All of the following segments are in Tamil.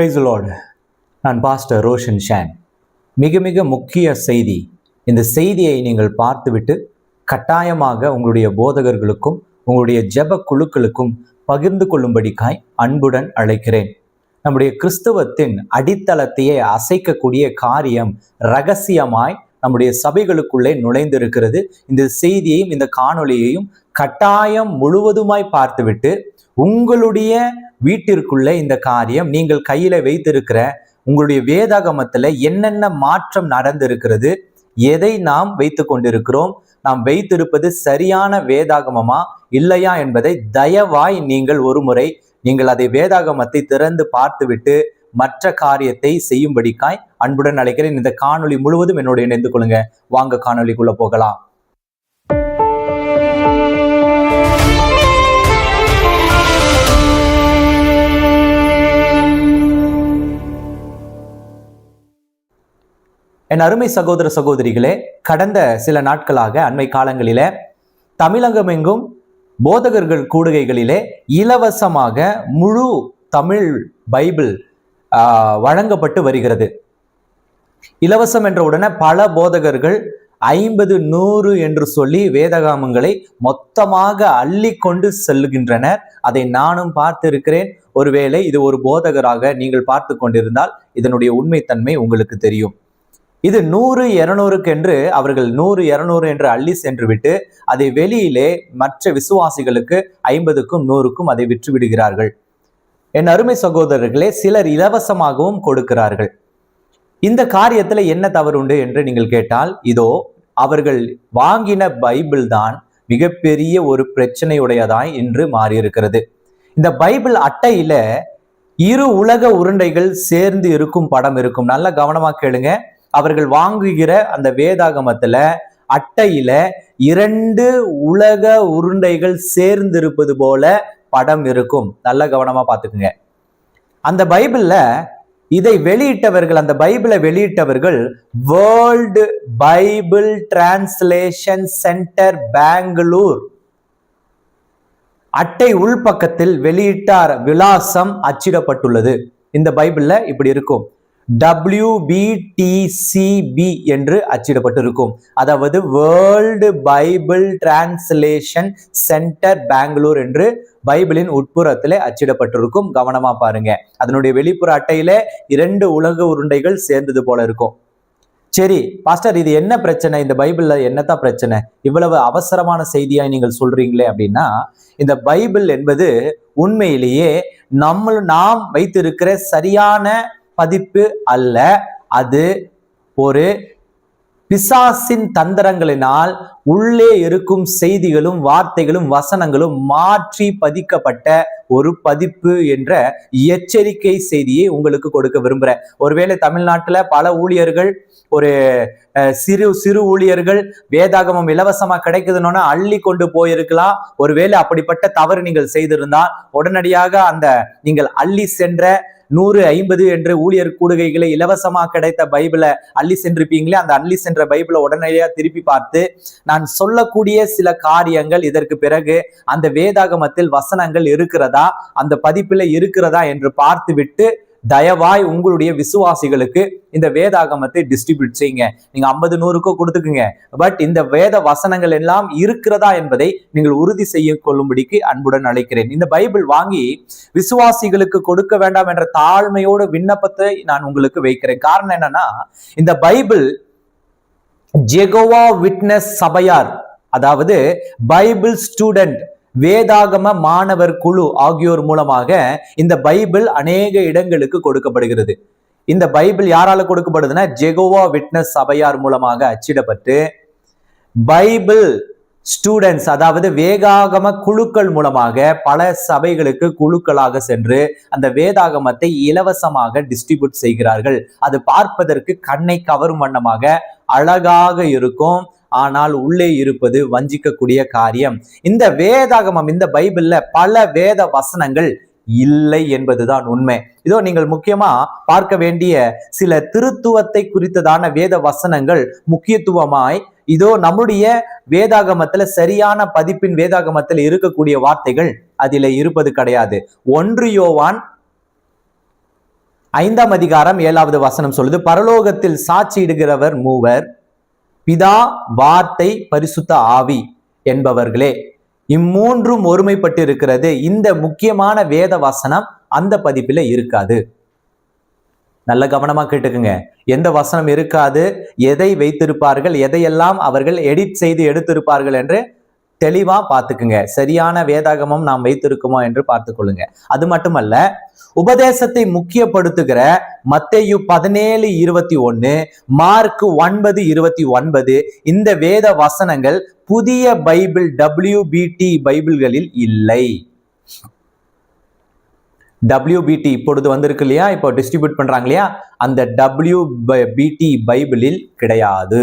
பிரைஸ் லார்டு நான் பாஸ்டர் ரோஷன் ஷான் மிக மிக முக்கிய செய்தி. இந்த செய்தியை நீங்கள் பார்த்துவிட்டு கட்டாயமாக உங்களுடைய போதகர்களுக்கும் உங்களுடைய ஜெப குழுக்களுக்கும் பகிர்ந்து கொள்ளும்படிக்காய் அன்புடன் அழைக்கிறேன். நம்முடைய கிறிஸ்தவத்தின் அடித்தளத்தையே அசைக்கக்கூடிய காரியம் ரகசியமாய் நம்முடைய சபைகளுக்குள்ளே நுழைந்திருக்கிறது. இந்த செய்தியையும் இந்த காணொளியையும் கட்டாயம் முழுவதுமாய் பார்த்துவிட்டு உங்களுடைய வீட்டிற்குள்ளே இந்த காரியம் நீங்கள் கையில வைத்திருக்கிற உங்களுடைய வேதாகமத்துல என்னென்ன மாற்றம் நடந்திருக்கிறது எதை நாம் வைத்து கொண்டிருக்கிறோம் நாம் வைத்திருப்பது சரியான வேதாகமமா இல்லையா என்பதை தயவாய் நீங்கள் ஒரு முறை நீங்கள் அதை வேதாகமத்தை திறந்து பார்த்துவிட்டு மற்ற காரியத்தை செய்யும்படிக்காய் அன்புடன் அழைக்கிறேன். இந்த காணொளி முழுவதும் என்னோட இணைந்து கொள்ளுங்க. வாங்க காணொலிக்குள்ள போகலாம். என் அருமை சகோதர சகோதரிகளே கடந்த சில நாட்களாக அண்மை காலங்களிலே தமிழகமெங்கும் போதகர்கள் கூடுகைகளிலே இலவசமாக முழு தமிழ் பைபிள் வழங்கப்பட்டு வருகிறது. இலவசம் என்ற உடனே பல போதகர்கள் ஐம்பது நூறு என்று சொல்லி வேதகாமங்களை மொத்தமாக அள்ளி கொண்டு செல்கின்றனர். அதை நானும் பார்த்திருக்கிறேன். ஒருவேளை இது ஒரு போதகராக நீங்கள் பார்த்து கொண்டிருந்தால் இதனுடைய உண்மைத்தன்மை உங்களுக்கு தெரியும். இது நூறு இருநூறுக்கு என்று அவர்கள் நூறு இருநூறு என்று அள்ளி சென்று விட்டு அதை வெளியிலே மற்ற விசுவாசிகளுக்கு ஐம்பதுக்கும் நூறுக்கும் அதை விற்று விடுகிறார்கள் என் அருமை சகோதரர்களே சிலர் இலவசமாகவும் கொடுக்கிறார்கள். இந்த காரியத்துல என்ன தவறு உண்டு என்று நீங்கள் கேட்டால் இதோ அவர்கள் வாங்கின பைபிள் தான் மிகப்பெரிய ஒரு பிரச்சனையுடையதாய் இன்று மாறியிருக்கிறது. இந்த பைபிள் அட்டையில இரு உலக உருண்டைகள் சேர்ந்து இருக்கும் படம் இருக்கும். நல்ல கவனமா கேளுங்க. அவர்கள் வாங்குகிற அந்த வேதாகமத்துல அட்டையில இரண்டு உலக உருண்டைகள் சேர்ந்திருப்பது போல படம் இருக்கும். நல்ல கவனமா பாத்துக்குங்க அந்த பைபிள்ல இதை வெளியிட்டவர்கள் அந்த பைபிளை வெளியிட்டவர்கள் world Bible translation centre Bangalore அட்டை உள்பக்கத்தில் வெளியிட்டார் விலாசம் அச்சிடப்பட்டுள்ளது. இந்த பைபிள்ல இப்படி இருக்கும். WBTCB என்று அச்சிடப்பட்டிருக்கும். அதாவது world Bible translation centre Bangalore என்று பைபிளின் உட்புறத்திலே அச்சிடப்பட்டிருக்கும். கவனமா பாருங்க. அதனுடைய வெளிப்புற அட்டையில இரண்டு உலக உருண்டைகள் சேர்ந்தது போல இருக்கும். சரி பாஸ்டர் இது என்ன பிரச்சனை? இந்த பைபிள்ல என்னத்தான் பிரச்சனை? இவ்வளவு அவசரமான செய்தியாய் நீங்கள் சொல்றீங்களே அப்படின்னா இந்த பைபிள் என்பது உண்மையிலேயே நம்ம நாம் வைத்திருக்கிற சரியான பதிப்பு அல்ல. அது ஒரு பிசாசின் தந்திரங்களினால் உள்ளே இருக்கும் செய்திகளும் வார்த்தைகளும் வசனங்களும் மாற்றி பதிக்கப்பட்ட ஒரு பதிப்பு என்ற எச்சரிக்கை செய்தியை உங்களுக்கு கொடுக்க விரும்புகிறேன் ஒருவேளை தமிழ்நாட்டில் பல ஊழியர்கள் ஒரு சிறு சிறு ஊழியர்கள் வேதாகமம் இலவசமாக கிடைக்குதுன்னு அள்ளி கொண்டு போயிருக்கலாம். ஒருவேளை அப்படிப்பட்ட தவறு நீங்கள் செய்திருந்தால் உடனடியாக அந்த நீங்கள் அள்ளி சென்ற நூறு ஐம்பது என்று ஊழியர் கூடுகைகளை இலவசமாக கிடைத்த பைபிளை அள்ளி சென்றிருப்பீங்களே அந்த அள்ளி சென்ற பைபிளை உடனடியாக திருப்பி பார்த்து நான் சொல்லக்கூடிய சில காரியங்கள் இதற்கு பிறகு அந்த வேதாகமத்தில் வசனங்கள் இருக்கிறதா அந்த பதிப்பில் இருக்கிறதா என்று பார்த்துவிட்டு தயவாய் உங்களுடைய விசுவாசிகளுக்கு இந்த வேதாகமத்தை டிஸ்ட்ரிபியூட் செய்யுங்க. நீங்க ஐம்பது நூறுக்கோ கொடுத்துக்குங்க. பட் இந்த வேத வசனங்கள் எல்லாம் இருக்கிறதா என்பதை நீங்கள் உறுதி செய்ய கொள்ளும்படிக்கு அன்புடன் அழைக்கிறேன். இந்த பைபிள் வாங்கி விசுவாசிகளுக்கு கொடுக்க வேண்டாம் என்ற தாழ்மையோட விண்ணப்பத்தை நான் உங்களுக்கு வைக்கிறேன். காரணம் என்னன்னா இந்த பைபிள் ஜெகோவா விட்னஸ் சபையார் அதாவது பைபிள் ஸ்டூடெண்ட் வேதாகம மாணவர் குழு ஆகியோர் மூலமாக இந்த பைபிள் அநேக இடங்களுக்கு கொடுக்கப்படுகிறது. இந்த பைபிள் யாரால கொடுக்கப்படுதுன்னா ஜெகோவா விட்னஸ் சபையார் மூலமாக அச்சிடப்பட்டு பைபிள் ஸ்டூடெண்ட்ஸ் அதாவது வேகாகம குழுக்கள் மூலமாக பல சபைகளுக்கு குழுக்களாக சென்று அந்த வேதாகமத்தை இலவசமாக டிஸ்ட்ரிபியூட் செய்கிறார்கள். அது பார்ப்பதற்கு கண்ணை கவரும் வண்ணமாக அழகாக இருக்கும். ஆனால் உள்ளே இருப்பது வஞ்சிக்கக்கூடிய காரியம். இந்த வேதாகமம் இந்த பைபிள்ல பல வேத வசனங்கள் இல்லை என்பதுதான் உண்மை. இதோ நீங்கள் முக்கியமா பார்க்க வேண்டிய சில திருத்துவத்தை குறித்ததான வேத வசனங்கள் முக்கியத்துவமாய் இதோ நம்முடைய வேதாகமத்துல சரியான பதிப்பின் வேதாகமத்தில் இருக்கக்கூடிய வார்த்தைகள் அதில இருப்பது கிடையாது. ஒன்று யோவான் ஐந்தாம் அதிகாரம் ஏழாவது வசனம் சொல்லுது பரலோகத்தில் சாட்சியிடுகிறவர் மூவர் பிதா வார்த்தை பரிசுத்த ஆவி என்பவர்களே இம்மூன்றும் ஒருமைப்பட்டு இருக்கிறது இந்த முக்கியமான வேத வசனம் அந்த பதிப்பில் இருக்காது. நல்ல கவனமா கேட்டுக்குங்க. எந்த வசனம் இருக்காது? எதை வைத்திருப்பார்கள்? எதையெல்லாம் அவர்கள் எடிட் செய்து எடுத்திருப்பார்கள் என்று தெளிவாக பார்த்துக்குங்க. சரியான வேதாகமம் நாம் வைத்திருக்குமோ என்று பார்த்துக்கொள்ளுங்க. அது மட்டுமல்ல உபதேசத்தை முக்கியப்படுத்துகிற மத்தேயு பதினேழு இருபத்தி ஒன்று மார்க் ஒன்பது இருபத்தி ஒன்பது இந்த வேத வசனங்கள் புதிய பைபிள் டபிள்யூபிடி பைபிள்களில் இல்லை. டபிள்யூபிடி இப்பொழுது வந்திருக்கு இல்லையா? இப்போ டிஸ்ட்ரிபியூட் பண்றாங்க இல்லையா? அந்த டபிள்யூ பிடி பைபிளில் கிடையாது.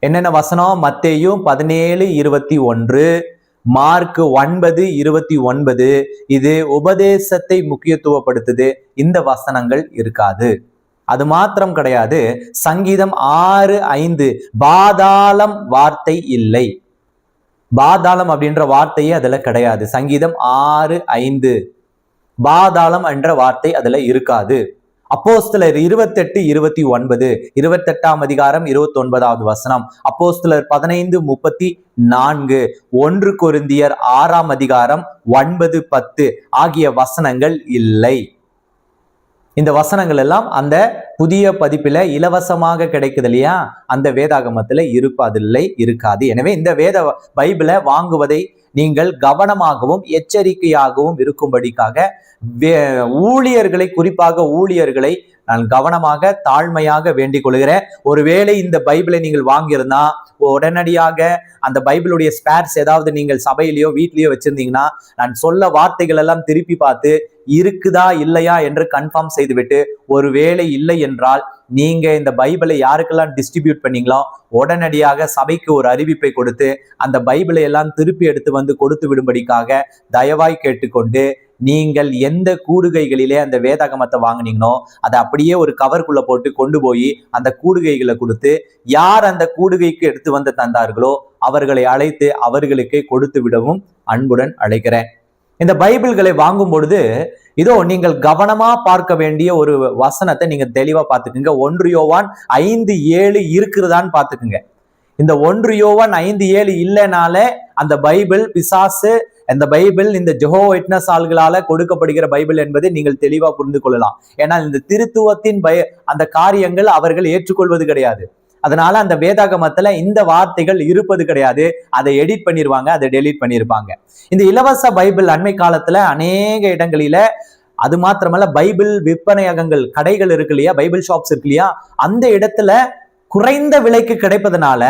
என்னென்ன வசனம்? மத்தேயும் பதினேழு இருபத்தி ஒன்று. மார்க் ஒன்பது இருபத்தி ஒன்பது. இது உபதேசத்தை முக்கியத்துவப்படுத்துது. இந்த வசனங்கள் இருக்காது. அது மாத்திரம் கிடையாது. சங்கீதம் ஆறு ஐந்து. பாதாளம் வார்த்தை இல்லை. பாதாளம் அப்படின்ற வார்த்தையே அதுல கிடையாது. சங்கீதம் ஆறு ஐந்து. பாதாளம் என்ற வார்த்தை அதுல இருக்காது. அப்போஸ்தலர் இருபத்தெட்டு இருபத்தி ஒன்பது இருபத்தெட்டாம் அதிகாரம் இருபத்தி ஒன்பதாவது வசனம். அப்போஸ்தலர் பதினைந்து முப்பத்தி நான்கு ஒன்று கொருந்தியர் ஆறாம் அதிகாரம் ஒன்பது பத்து ஆகிய வசனங்கள் இல்லை. இந்த வசனங்கள் எல்லாம் அந்த புதிய பதிப்பில் இலவசமாக கிடைக்குது இல்லையா? அந்த வேதாகமத்துல இருப்பதில்லை இருக்காது. எனவே இந்த வேத பைபிளை வாங்குவதை நீங்கள் கவனமாகவும் எச்சரிக்கையாகவும் இருக்கும்படிக்காக ஊழியர்களை குறிப்பாக ஊழியர்களை நான் கவனமாக தாழ்மையாக வேண்டிக் கொள்கிறேன். ஒருவேளை இந்த பைபிளை நீங்கள் வாங்கியிருந்தா உடனடியாக அந்த பைபிளுடைய ஸ்பேர்ஸ் ஏதாவது நீங்கள் சபையிலையோ வீட்லேயோ வச்சிருந்தீங்கன்னா நான் சொல்ல வார்த்தைகள் எல்லாம் திருப்பி பார்த்து இருக்குதா இல்லையா என்று கன்ஃபார்ம் செய்துவிட்டு ஒருவேளை இல்லை என்றால் நீங்க இந்த பைபிளை யாருக்கெல்லாம் டிஸ்ட்ரிபியூட் பண்ணீங்களோ உடனடியாக சபைக்கு ஒரு அறிவிப்பை கொடுத்து அந்த பைபிளை எல்லாம் திருப்பி எடுத்து வந்து கொடுத்து விடும்படிக்காக தயவாய் கேட்டுக்கொண்டு நீங்கள் எந்த கூடுகைகளிலே அந்த வேதாகமத்தை வாங்கினீங்களோ அதை அப்படியே ஒரு கவர்க்குள்ள போட்டு கொண்டு போய் அந்த கூடுகைகளை கொடுத்து யார் அந்த கூடுகைக்கு எடுத்து வந்து தந்தார்களோ அவர்களை அழைத்து அவர்களுக்கு கொடுத்து விடவும் அன்புடன் அழைக்கிறேன். இந்த பைபிள்களை வாங்கும் பொழுது இதோ நீங்கள் கவனமா பார்க்க வேண்டிய ஒரு வசனத்தை நீங்க தெளிவா பார்த்துக்குங்க. ஒன்று யோவான் ஐந்து ஏழு இருக்கிறதான்னு பார்த்துக்குங்க. இந்த ஒன்று யோவான் ஐந்து ஏழு இல்லைனாலே அந்த பைபிள் பிசாசு இந்த பைபிள் இந்த ஜெஹோ விட்னஸ் ஆள்களால கொடுக்கப்படுகிற பைபிள் என்பதை நீங்கள் தெளிவா புரிந்து கொள்ளலாம். ஏன்னா இந்த திருத்துவத்தின் பய அந்த காரியங்கள் அவர்கள் ஏற்றுக்கொள்வது கிடையாது. அதனால அந்த வேதாகமத்துல இந்த வார்த்தைகள் இருப்பது கிடையாது. அதை எடிட் பண்ணிருவாங்க அதை டெலிட் பண்ணியிருப்பாங்க இந்த இலவச பைபிள் அண்மை காலத்துல அநேக இடங்களில அது மாத்திரமல்ல பைபிள் விற்பனையகங்கள் கடைகள் இருக்கு இல்லையா பைபிள் ஷாப்ஸ் இருக்கு இல்லையா அந்த இடத்துல குறைந்த விலைக்கு கிடைப்பதனால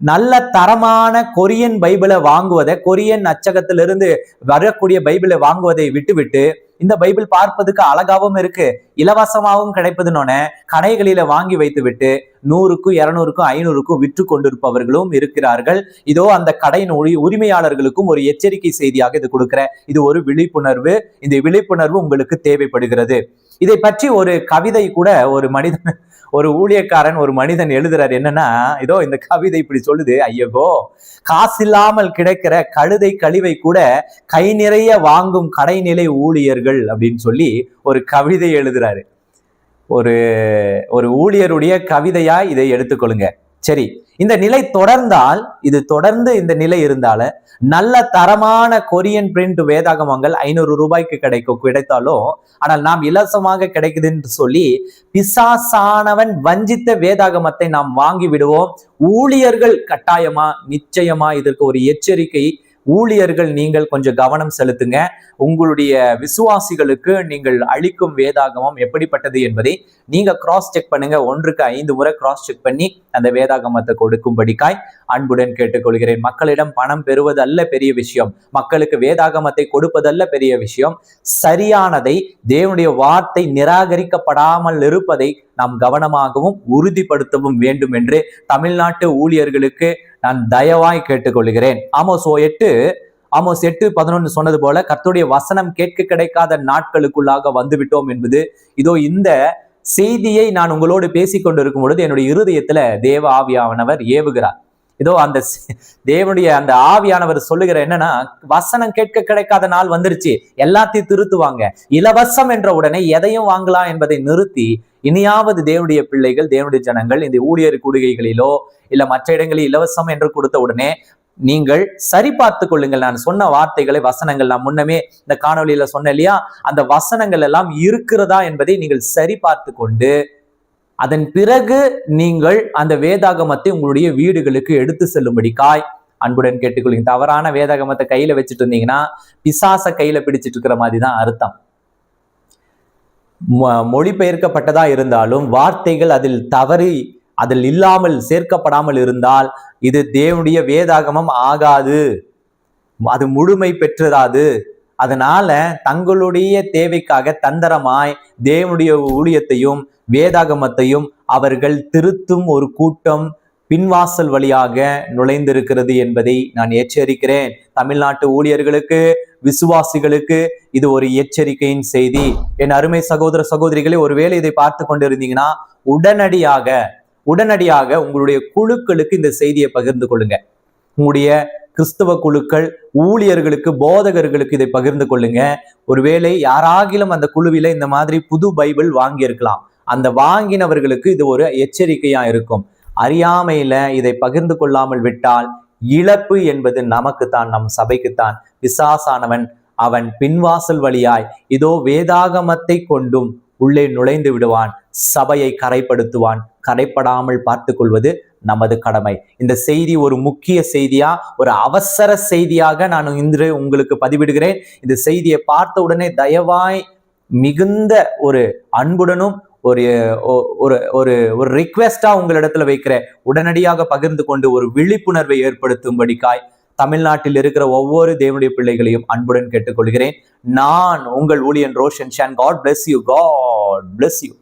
நல்ல தரமான கொரியன் பைபிளை வாங்குவதை கொரியன் அச்சகத்திலிருந்து வரக்கூடிய பைபிளை வாங்குவதை விட்டுவிட்டு இந்த பைபிள் பார்ப்பதுக்கு அழகாவும் இருக்கு இலவசமாகவும் கிடைப்பதுன்னு கடைகளில வாங்கி வைத்து விட்டு நூறுக்கும் இருநூறுக்கும் ஐநூறுக்கும் விற்று கொண்டிருப்பவர்களும் இருக்கிறார்கள். இதோ அந்த கடையின் உரிமையாளர்களுக்கும் ஒரு எச்சரிக்கை செய்தியாக இது கொடுக்கிற இது ஒரு விழிப்புணர்வு. இந்த விழிப்புணர்வு உங்களுக்கு தேவைப்படுகிறது. இதை பற்றி ஒரு கவிதை கூட ஒரு மனிதன் ஒரு ஊழியக்காரன் ஒரு மனிதன் எழுதுறாரு என்னன்னா இதோ இந்த கவிதை இப்படி சொல்லுது ஐயகோ காசு இல்லாமல் கிடைக்கிற கழுதை கழிவை கூட கை நிறைய வாங்கும் கடைநிலை ஊழியர்கள் அப்படின்னு சொல்லி ஒரு கவிதை எழுதுறாரு. ஒரு ஒரு ஊழியருடைய கவிதையா இதை எடுத்துக்கொள்ளுங்க. சரி இந்த நிலை தொடர்ந்தால் இது தொடர்ந்து இந்த நிலை இருந்தால நல்ல தரமான கொரியன் பிரிண்ட் வேதாகமங்கள் ஐநூறு ரூபாய்க்கு கிடைக்கும் கிடைத்தாலும் ஆனால் நாம் இலவசமாக கிடைக்குதுன்னு சொல்லி பிசாசானவன் வஞ்சித்த வேதாகமத்தை நாம் வாங்கி விடுவோம். ஊழியர்கள் கட்டாயமா நிச்சயமா இதற்கு ஒரு எச்சரிக்கை ஊழியர்கள் நீங்கள் கொஞ்சம் கவனம் செலுத்துங்க. உங்களுடைய விசுவாசிகளுக்கு நீங்கள் அளிக்கும் வேதாகமம் எப்படிப்பட்டது என்பதை நீங்க கிராஸ் செக் பண்ணுங்க. ஒன்றுக்கு ஐந்து முறை கிராஸ் செக் பண்ணி அந்த வேதாகமத்தை கொடுக்கும்படிக்காய் அன்புடன் கேட்டுக்கொள்கிறேன். மக்களிடம் பணம் பெறுவதல்ல பெரிய விஷயம். மக்களுக்கு வேதாகமத்தை கொடுப்பதல்ல பெரிய விஷயம். சரியானதை தேவனுடைய வார்த்தை நிராகரிக்கப்படாமல் இருப்பதை நாம் கவனமாகவும் உறுதிப்படுத்தவும் வேண்டும் என்று தமிழ்நாட்டு ஊழியர்களுக்கு நான் தயவாய் கேட்டுக்கொள்கிறேன். ஆமோஸ் சோ எட்டு ஆமோஸ் எட்டு பதினொன்று சொன்னது போல கர்த்துடைய வசனம் கேட்க கிடைக்காத நாட்களுக்குள்ளாக வந்துவிட்டோம் என்பது. இதோ இந்த செய்தியை நான் உங்களோடு பேசிக் கொண்டிருக்கும் பொழுது என்னுடைய இருதயத்துல தேவ ஆவியானவர் ஏவுகிறார். இதோ அந்த தேவனுடைய அந்த ஆவியானவர் சொல்லுகிற என்னன்னா வசனம் கேட்க கிடைக்காத நாள் வந்துருச்சு. எல்லாத்தையும் திருத்துவாங்க. இலவசம் என்ற உடனே எதையும் வாங்கலாம் என்பதை நிறுத்தி இனியாவது தேவனுடைய பிள்ளைகள் தேவனுடைய ஜனங்கள் இந்த ஊழியர் கூடுகைகளிலோ இல்ல மற்ற இடங்களில் இலவசம் என்று கொடுத்த உடனே நீங்கள் சரி பார்த்து கொள்ளுங்கள். நான் சொன்ன வார்த்தைகளை வசனங்கள் நான் முன்னமே இந்த காணொலியில சொன்னேன் இல்லையா? அந்த வசனங்கள் எல்லாம் இருக்கிறதா என்பதை நீங்கள் சரி பார்த்து கொண்டு அதன் பிறகு நீங்கள் அந்த வேதாகமத்தை உங்களுடைய வீடுகளுக்கு எடுத்து செல்லும்படிக்காய் அன்புடன் கேட்டுக்கொள்ளுங்க தவறான வேதாகமத்தை கையில வச்சுட்டு இருந்தீங்கன்னா பிசாச கையில பிடிச்சிட்டு இருக்கிற மாதிரி தான் அர்த்தம். மொ- மொழிபெயர்க்கப்பட்டதா இருந்தாலும் வார்த்தைகள் அதில் தவறி அதில் இல்லாமல் சேர்க்கப்படாமல் இருந்தால் இது தேவனுடைய வேதாகமம் ஆகாது. அது முழுமை பெற்றதாது. அதனால தங்களுடைய தேவைக்காக தந்திரமாய் தேவனுடைய ஊழியத்தையும் வேதாகமத்தையும் அவர்கள் திருத்தும் ஒரு கூட்டம் பின்வாசல் வழியாக நுழைந்திருக்கிறது என்பதை நான் எச்சரிக்கிறேன். தமிழ்நாட்டு ஊழியர்களுக்கு விசுவாசிகளுக்கு இது ஒரு எச்சரிக்கையின் செய்தி. என் அருமை சகோதர சகோதரிகளே ஒருவேளை இதை பார்த்து கொண்டிருந்தீங்கன்னா உடனடியாக உடனடியாக உங்களுடைய குழுக்களுக்கு இந்த செய்தியை பகிர்ந்து கொள்ளுங்க. உங்களுடைய கிறிஸ்தவ குழுக்கள் ஊழியர்களுக்கு போதகர்களுக்கு இதை பகிர்ந்து கொள்ளுங்க. ஒருவேளை யாராகிலும் அந்த குழுவில இந்த மாதிரி புது பைபிள் வாங்கியிருக்கலாம். அந்த வாங்கினவர்களுக்கு இது ஒரு எச்சரிக்கையா இருக்கும். அறியாமையில இதை பகிர்ந்து கொள்ளாமல் விட்டால் இழப்பு என்பது நமக்குத்தான் நம் சபைக்குத்தான். விசாசானவன் அவன் பின்வாசல் வழியாய் இதோ வேதாகமத்தை கொண்டும் உள்ளே நுழைந்து விடுவான். சபையை கரைப்படுத்துவான். கரைப்படாமல் பார்த்து கொள்வது நமது கடமை. இந்த செய்தி ஒரு முக்கிய செய்தியா? ஒரு அவசர செய்தியாக நான் இன்று உங்களுக்கு பதிவிடுகிறேன். இந்த செய்தியை பார்த்த உடனே தயவாய் மிகுந்த ஒரு அன்புடனும் ஒரு ஒ- ஒரு ஒரு ஒரு ரிக்வெஸ்டா உங்களிடத்துல வைக்கிறேன். உடனடியாக பகிர்ந்து கொண்டு ஒரு விழிப்புணர்வை ஏற்படுத்தும்படிக்காய் தமிழ்நாட்டில் இருக்கிற ஒவ்வொரு தேவனுடைய பிள்ளைகளையும் அன்புடன் கேட்டுக்கொள்கிறேன். நான் உங்கள் ஊழியன் Roshan Shan. God bless you God bless you